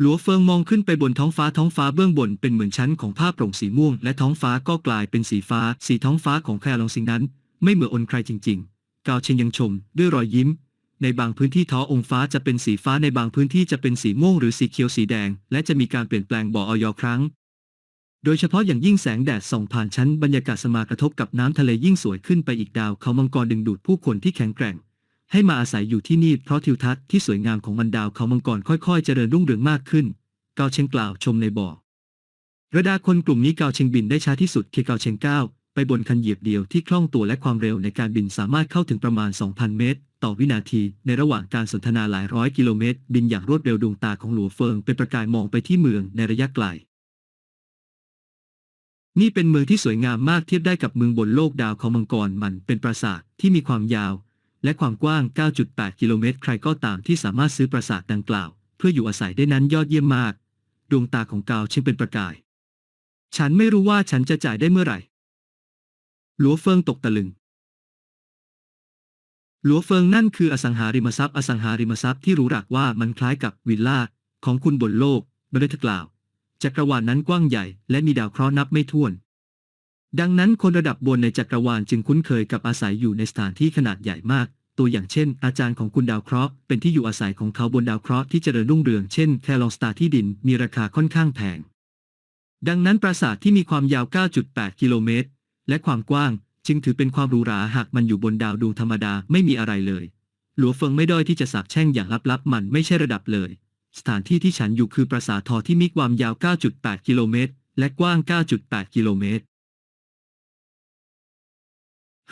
หลัวเฟิงมองขึ้นไปบนท้องฟ้าท้องฟ้าเบื้องบนเป็นเหมือนชั้นของผ้าโปร่งสีม่วง และท้องฟ้าก็กลายเป็นสีฟ้า สีท้องฟ้าของแคลองซิงนั้น ไม่เหมือนอนใครจริง ๆ กาวเชงยังชม ด้วยรอยยิ้ม ในบางพื้นที่ท้อองค์ฟ้าจะเป็นสีฟ้าในบางพื้นที่จะเป็นสีม่วงหรือสีเขียวสีแดง และจะมีการเปลี่ยนแปลงบ่อออยครั้ง โดยเฉพาะอย่างยิ่งแสงแดดส่องผ่านชั้นบรรยากาศสมากระทบกับน้ำทะเลยิ่งสวยขึ้นไปอีกดาวเขามังกรดึงดูดผู้คนที่แข็งแกร่ง ให้มาอาศัยอยู่ที่นี่เพราะทิวทัศน์ที่สวยงามของมันดาวเขามังกรค่อยๆ เจริญรุ่งเรืองมากขึ้น เกาเชงกล่าวชมในบ่อระดาคนกลุ่มนี้เกาเชงบินได้ช้าที่สุดคือเกาเชงเก้าไปบนคันเหยียบเดียวที่คล่องตัวและความเร็วในการบินสามารถเข้าถึงประมาณ 2,000 เมตร ต่อวินาที ในระหว่างการสนทนาหลายร้อยกิโลเมตร บินอย่างรวดเร็วดวงตาของหลัวเฟิงเป็นประกายมองไปที่เมืองในระยะไกล นี่เป็นเมืองที่สวยงามมากเทียบได้กับเมืองบนโลกดาวของมังกรมันเป็นปราสาทที่มีความยาว และความกว้าง 9.8 กิโลเมตร ใครก็ตามที่สามารถซื้อปราสาทดังกล่าว เพื่ออยู่อาศัยได้นั้นยอดเยี่ยมมาก ดวงตาของกาวเช่นเป็นประกาย ฉันไม่รู้ว่าฉันจะจ่ายได้เมื่อไหร่ หลัวเฟิงตกตะลึง หลัวเฟิงนั่นคืออสังหาริมทรัพย์อสังหาริมทรัพย์ที่รู้หรักว่ามันคล้ายกับวิลล่าของคุณบนโลกบริทกล่าว จักรวาลนนั้นกว้างใหญ่และมีดาวเคราะห์นับไม่ถ้วน ดังนั้นคนระดับบนในจักรวาลจึงคุ้นเคยกับอาศัยอยู่ในสถานที่ขนาดใหญ่มาก ตัวอย่างเช่น อาจารย์ของคุณดาวเคราะห์เป็นที่อยู่อาศัยของเขาบนดาวเคราะห์ที่เจริญรุ่งเรืองเช่นแคลองสตาร์ที่ดินมีราคาค่อนข้างแพง ดังนั้นปราสาทที่มีความยาว 9.8 กิโลเมตร และความกว้าง จึงถือเป็นความหรูหราหากมันอยู่บนดาวดวงธรรมดาไม่มีอะไรเลย หลัวเฟิงไม่ด้อยที่จะสาบแช่งอย่างลับๆ มันไม่ใช่ระดับเลย สถานที่ที่ฉันอยู่คือปราสาททอที่มีความยาว 9.8 กิโลเมตร และกว้าง 9.8 กิโลเมตร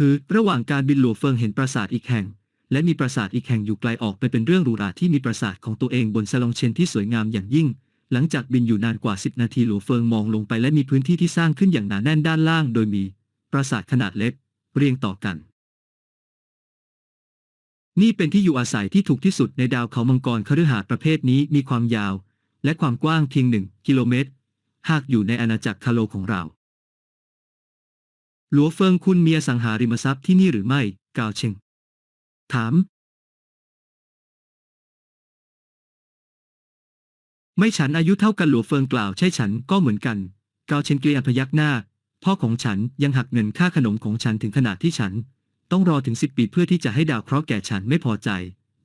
คือระหว่างการบินหลัวเฟิงเห็นปราสาทอีกแห่ง และมีปราสาทอีกแห่งอยู่ไกลออกไปเป็นเรื่องหรูหราที่มีปราสาทของตัวเองบนซาลองเชนที่สวยงามอย่างยิ่ง หลังจากบินอยู่นานกว่า 10 นาทีหลัวเฟิงมองลงไปและมีพื้นที่ที่สร้างขึ้นอย่างหนาแน่นด้านล่าง โดยมี ปราสาทขนาดเล็ก เรียงต่อกัน นี่เป็นที่อยู่อาศัยที่ถูกที่สุดในดาวเขามังกรคฤหาสน์ประเภทนี้มีความยาว และความกว้างเพียงหนึ่งกิโลเมตร หากอยู่ในอาณาจักรคาโลของเรา หลัวเฟิงคุณมีอสังหาริมทรัพย์ที่นี่หรือไม่กาวเชงถาม ไม่ฉันอายุเท่ากันหลัวเฟิงกล่าวใช่ฉันก็เหมือนกัน กาวเชนเกลียพยักหน้า พ่อของฉันยังหักเงินค่าขนมของฉันถึงขนาดที่ฉัน ต้องรอถึงสิบปีเพื่อที่จะให้ดาวเคราะห์แก่ฉันไม่พอใจ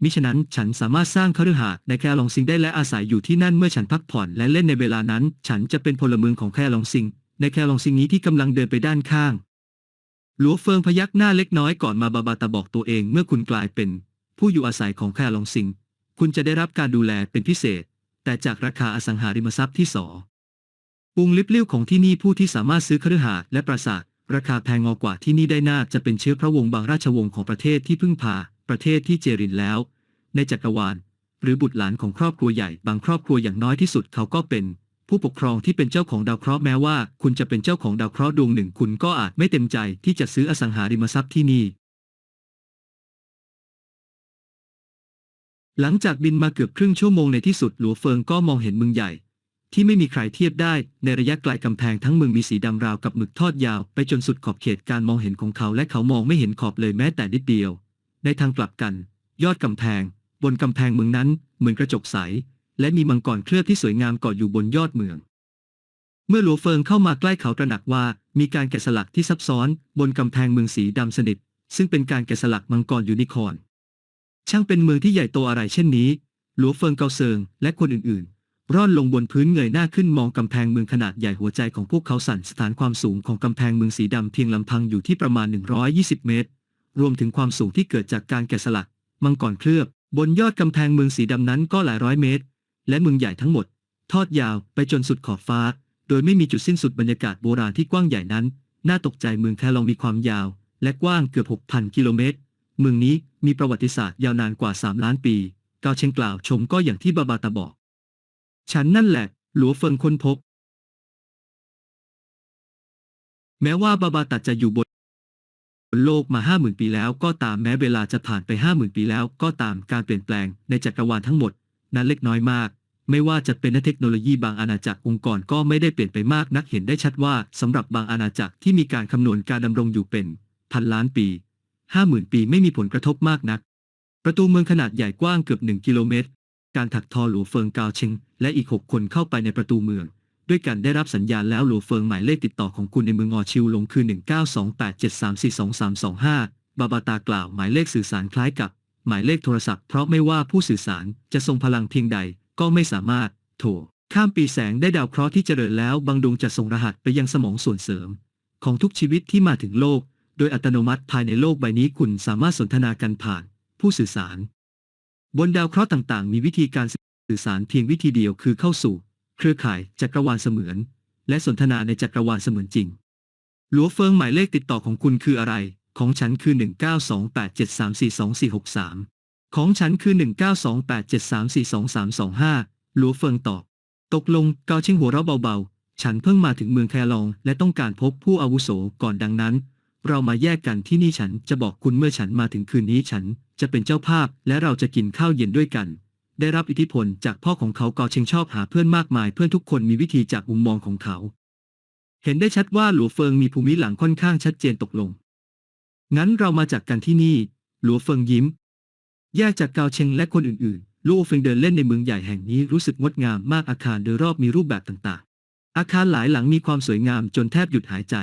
มิฉะนั้นฉันสามารถสร้างคฤหาสน์ในแคลองซิงได้และอาศัยอยู่ที่นั่นเมื่อฉันพักผ่อนและเล่นในเวลานั้น ฉันจะเป็นพลเมืองของแคลองซิง ในแคลองซิงนี้ที่กำลังเดินไปด้านข้าง หลัวเฟิงพยักหน้าเล็กน้อยก่อนมาบาบาตาบอกตัวเองเมื่อคุณกลายเป็น ผู้อยู่อาศัยของแคลองซิง คุณจะได้รับการดูแลเป็นพิเศษ แต่จากราคาอสังหาริมทรัพย์ที่สอปุงลิบลิ่วของที่นี่ผู้ที่สามารถซื้อคฤหาสน์และปราสาทราคาแพงงอกว่าที่นี่ได้น่าจะเป็นเชื้อพระวงศ์บางราชวงศ์ของประเทศที่พึ่งพา ประเทศที่เจริญแล้ว ในจักรวาล หรือบุตรหลานของครอบครัวใหญ่ บางครอบครัวอย่างน้อยที่สุดเขาก็เป็น ผู้ปกครองที่เป็นเจ้าของดาวเคราะห์แม้ว่า คุณจะเป็นเจ้าของดาวเคราะห์ดวงหนึ่ง คุณก็อาจไม่เต็มใจที่จะซื้ออสังหาริมทรัพย์ที่นี่ หลังจากบินมาเกือบครึ่งชั่วโมงในที่สุดหลัวเฟิงก็มองเห็นเมืองใหญ่ ที่ไม่มีใครเทียบได้ ในระยะไกลกำแพงทั้งเมืองมีสีดำราวกับหมึกทอดยาว ไปจนสุดขอบเขตการมองเห็นของเขาและเขามองไม่เห็นขอบเลยแม้แต่นิดเดียว ในทางกลับกัน ยอดกำแพง บนกำแพงเมืองนั้น เหมือนกระจกใส และมีมังกรเคลือบที่สวยงามเกาะอยู่บนยอดเมือง เมื่อหลัวเฟิงเข้ามาใกล้เขาตระหนักว่ามีการแกะสลักที่ซับซ้อนบนกำแพงเมืองสีดำสนิท ซึ่งเป็นการแกะสลักมังกรยูนิคอร์นช่างเป็นเมืองที่ใหญ่โตอะไรเช่นนี้หลัวเฟิงเกาเซิงและคนอื่นๆ ร่อนลงบนพื้นเงยหน้าขึ้นมองกำแพงเมืองขนาดใหญ่หัวใจของพวกเขาสั่นสถานความสูงของกำแพงเมืองสีดำเพียงลำพังอยู่ที่ประมาณ 120 เมตร รวมถึงความสูงที่เกิดจากการแกะสลัก มังกรเคลือบ บนยอดกำแพงเมืองสีดำนั้นก็หลายร้อยเมตร และเมืองใหญ่ทั้งหมด ทอดยาวไปจนสุดขอบฟ้า โดยไม่มีจุดสิ้นสุดบรรยากาศโบราณที่กว้างใหญ่นั้น น่าตกใจเมืองแคลองมีความยาว และกว้างเกือบ 6,000 กิโลเมตร เมืองนี้มีประวัติศาสตร์ยาวนานกว่า 3 ล้านปี กาวเชงกล่าวชมก็อย่างที่บาบาตาบอก ฉันนั่นแหละ หลัวเฟิงค้นพบ แม้ว่าบาบาตัดจะอยู่บนโลกมาห้าหมื่นปีแล้วก็ตามแม้เวลาจะผ่านไปห้าหมื่นปีแล้วก็ตามการเปลี่ยนแปลงในจักรวาลทั้งหมด นั้นเล็กน้อยมาก ไม่ว่าจะเป็นเทคโนโลยีบางอาณาจักรองค์กรก็ไม่ได้เปลี่ยนไปมากนักเห็นได้ชัดว่าสำหรับบางอาณาจักรที่มีการคำนวณการดำรงอยู่เป็น พันล้านปีห้าหมื่นปีไม่มีผลกระทบมากนัก ประตูเมืองขนาดใหญ่กว้างเกือบหนึ่งกิโลเมตร การถักทอหลัวเฟิงกาวเชงและอีกหกคนเข้าไปในประตูเมือง ด้วยกันได้รับสัญญาณแล้วหลัวเฟิงหมายเลขติดต่อของคุณในเมืองออชิวลงคือ 192873422325 บาบาตากล่าวหมายเลขสื่อสารคล้ายกับ หมายเลขโทรศัพท์เพราะไม่ว่าผู้สื่อสารจะทรงพลังเพียงใดก็ไม่สามารถโทรข้ามปีแสงได้ดาวเคราะห์ที่เจริญแล้วบางดวงจะส่งรหัสไปยังสมองส่วนเสริม ของทุกชีวิตที่มาถึงโลก โดยอัตโนมัติภายในโลกใบนี้คุณสามารถสนทนากันผ่าน ผู้สื่อสาร บนดาวเคราะห์ต่างๆ มีวิธีการสื่อสารเพียงวิธีเดียวคือเข้าสู่ เครือข่ายจักรวาลเสมือน และสนทนาในจักรวาลเสมือนจริงหลัวเฟิงหมายเลขติดต่อของคุณคืออะไร ของฉันคือ 1928734243ของฉันคือ 19287342325หลัวเฟิงตอบ ตกลงเกาชิงหัวเราะเบาๆ ฉันเพิ่งมาถึงเมืองแคลอง และต้องการพบผู้อาวุโสก่อนดังนั้น เรามาแยกกันที่นี่ฉันจะบอกคุณเมื่อฉันมาถึงคืนนี้ฉันจะเป็นเจ้าภาพ และเราจะกินข้าวเย็นด้วยกัน ได้รับอิทธิพลจากพ่อของเขากอเชงชอบหาเพื่อนมากมาย เพื่อนทุกคนมีวิธีจากมุมมองของเขา เห็นได้ชัดว่าหลัวเฟิงมีภูมิหลังค่อนข้างชัดเจนตกลง งั้นเรามาจากกันที่นี่ หลัวเฟิงยิ้ม แยกจากกาวเชงและคนอื่นๆลูโอเฟิงเดินเล่นในเมืองใหญ่แห่งนี้รู้สึกงดงามมากอาคารโดยรอบมีรูปแบบต่างๆ อาคารหลายหลังมีความสวยงามจนแทบหยุดหายใจ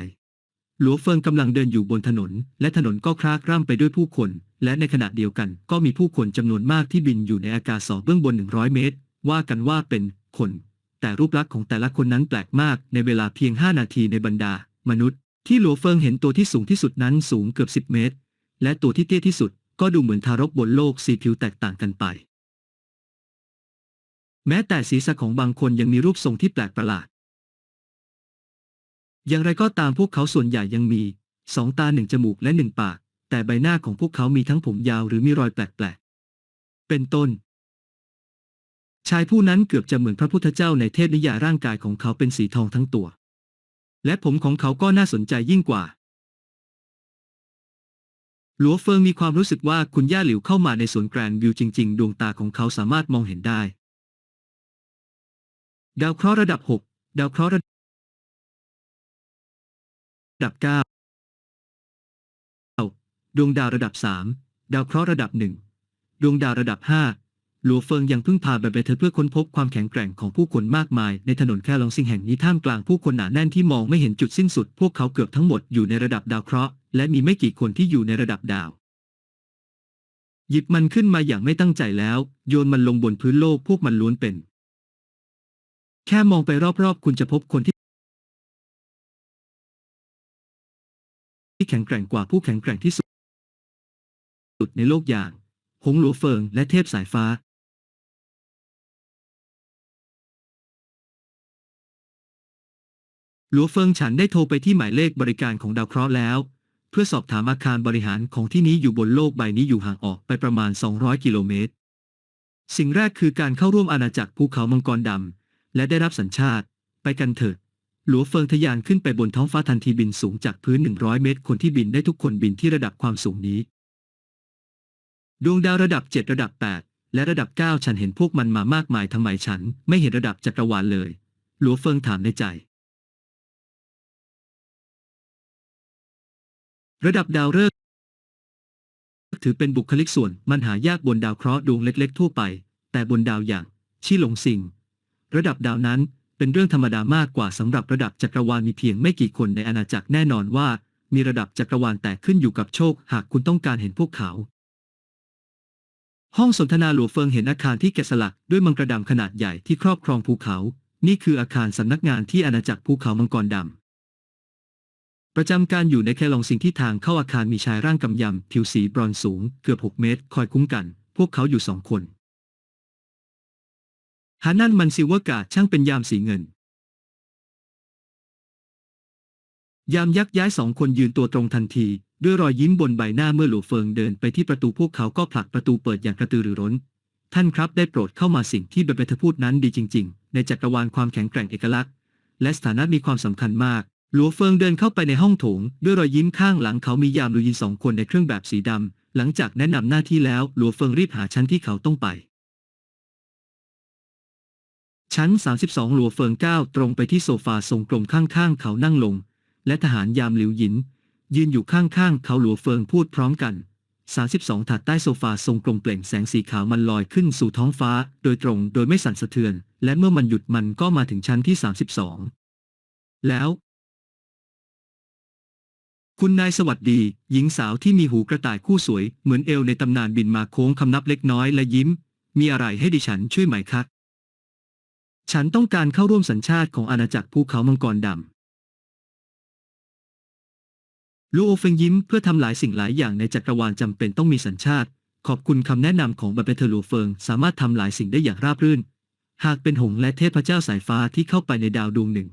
หลัวเฟิงกำลังเดินอยู่บนถนน และถนนก็คลากร่ำไปด้วยผู้คน และในขณะเดียวกันก็มีผู้คนจำนวนมากที่บินอยู่ในอากาศสองเบื้องบน 100 เมตร ว่ากันว่าเป็นคน แต่รูปลักษณ์ของแต่ละคนนั้นแปลกมากในเวลาเพียง 5 นาทีในบรรดา มนุษย์ ที่หลัวเฟิงเห็นตัวที่สูงที่สุดนั้นสูงเกือบ10เมตร และตัวที่เตี้ยที่สุดก็ดูเหมือนทารกบนโลกสีผิวแตกต่างกันไป แม้แต่ศีรษะของบางคนยังมีรูปทรงที่แปลกประหลาด อย่างไรก็ตามพวกเขาส่วนใหญ่ยังมีสองตาหนึ่งจมูกและหนึ่งปาก แต่ใบหน้าของพวกเขามีทั้งผมยาวหรือมีรอยแปลกๆ เป็นต้น ชายผู้นั้นเกือบจะเหมือนพระพุทธเจ้าในเทพนิยายร่างกายของเขาเป็นสีทองทั้งตัว และผมของเขาก็น่าสนใจยิ่งกว่า หลัวเฟิงมีความรู้สึกว่าคุณย่าหลิวเข้ามาในสวนแกรนด์วิวจริง ๆ ดวงตาของเขาสามารถมองเห็นได้ ดาวเคราะห์ระดับ 6 ดาวเคราะห์ระดับ 9 ดวงดาวระดับ 3 ดาวเคราะห์ระดับ 1 ดวงดาวระดับ 5 หลัวเฟิงยังพิ่งพาไปไปเธอเพื่อค้นพบความแข็งแกร่งของผู้คนมากมาย ในถนนแคลองซิงแห่งนี้ท่ามกลางผู้คนหนาแน่นที่มองไม่เห็นจุดสิ้นสุด พวกเขาเกือบทั้งหมดอยู่ในระดับดาวเคราะห์และมีไม่กี่คนที่อยู่ในระดับดาว หยิบมันขึ้นมาอย่างไม่ตั้งใจแล้ว โยนมันลงบนพื้นโลกพวกมันล้วนเป็น แค่มองไปรอบๆ คุณจะพบคนที่ที่แข็งแกร่งกว่าผู้แข็งแกร่งที่สุดสุดในโลกอย่าง หงหลัวเฟิงและเทพสายฟ้า หลัวเฟิงฉันได้โทรไปที่หมายเลขบริการของดาวเคราะห์แล้ว เพื่อสอบถามอาคารบริหารของที่นี้อยู่บนโลกใบนี้อยู่ห่างออกไปประมาณ 200 กิโลเมตร สิ่งแรกคือการเข้าร่วมอาณาจักรภูเขามังกรดำและได้รับสัญชาติ ไปกันเถิดหลัวเฟิงทะยานขึ้นไปบนท้องฟ้าทันทีบินสูงจากพื้น 100 เมตร คนที่บินได้ทุกคนบินที่ระดับความสูงนี้ ดวงดาวระดับ 7 ระดับ 8 และระดับ 9 ฉันเห็นพวกมันมามากมายทำไมฉัน ไม่เห็นระดับจักรวาลเลย หลัวเฟิงถามในใจ ระดับดาวฤกษ์ถือเป็นบุคลิกส่วนมันหายากบนดาวเคราะห์ดวงเล็กๆ ทั่วไป แต่บนดาวอย่างชีหลงซิง ระดับดาวนั้นเป็นเรื่องธรรมดามากกว่าสำหรับระดับจักรวาลมีเพียงไม่กี่คนในอาณาจักรแน่นอนว่า มีระดับจักรวาลแต่ขึ้นอยู่กับโชค หากคุณต้องการเห็นพวกเขา ห้องสนทนาหลวงเฟิงเห็นอาคารที่แกะสลักด้วยมังกรดำขนาดใหญ่ที่ครอบครองภูเขา นี่คืออาคารสำนักงานที่อาณาจักรภูเขามังกรดำ ประจำการอยู่ในแคลองซิงที่ทางเข้าอาคารมีชายร่างกำยำ ผิวสีบรอนซ์สูง เกือบ 6 เมตร คอยคุ้มกัน พวกเขาอยู่สองคนฮานั่นมันซิวกาช่างเป็นยามสีเงิน ยามยักย้ายสองคนยืนตัวตรงทันที ด้วยรอยยิ้มบนใบหน้าเมื่อหลัวเฟิงเดินไปที่ประตูพวกเขาก็ผลักประตูเปิดอย่างกระตือรือร้น ท่านครับได้โปรดเข้ามาสิ่งที่เบเบเธอพูดนั้นดีจริง ๆ ในจักรวาลความแข็งแกร่งเอกลักษณ์ และสถานะมีความสำคัญมาก หลัวเฟิงเดินเข้าไปในห้องโถง ด้วยรอยยิ้มข้างหลังเขามียามลูยินสองคนในเครื่องแบบสีดำ หลังจากแนะนำหน้าที่แล้ว หลัวเฟิงรีบหาชั้นที่เขาต้องไป ชั้น 32 หลัวเฟิงก้าวตรงไปที่โซฟาทรงกลมข้างๆ เขานั่งลง และทหารยามหลิวหยิน ยืนอยู่ข้างๆ เขาหลัวเฟิงพูดพร้อมกัน 32 ถัดใต้โซฟาทรงกลมเปล่งแสงสีขาวมันลอยขึ้นสู่ท้องฟ้า โดยตรงโดยไม่สั่นสะเทือน และเมื่อมันหยุดมันก็มาถึงชั้นที่ 32 แล้ว คุณนายสวัสดี หญิงสาวที่มีหูกระต่ายคู่สวย เหมือนเอลในตำนานบินมาโค้งคำนับเล็กน้อยและยิ้ม มีอะไรให้ดิฉันช่วยไหมคะฉันต้องการเข้าร่วมสัญชาติของอาณาจักรภูเขามังกรดำลูโอเฟงยิ้มเพื่อทำหลายสิ่งหลายอย่างในจักรวาลจำเป็นต้องมีสัญชาติ ขอบคุณคำแนะนำของบัเปเทอร์ลูเฟิง สามารถทำหลายสิ่งได้อย่างราบรื่น หากเป็นหงและเทพเจ้าสายฟ้าที่เข้าไปในดาวดวงหนึ่ง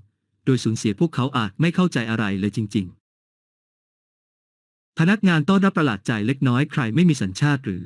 โดยสูญเสียพวกเขาอาจไม่เข้าใจอะไรเลยจริง ๆ พนักงานต้อนรับประหลาดใจเล็กน้อยใครไม่มีสัญชาติหรือ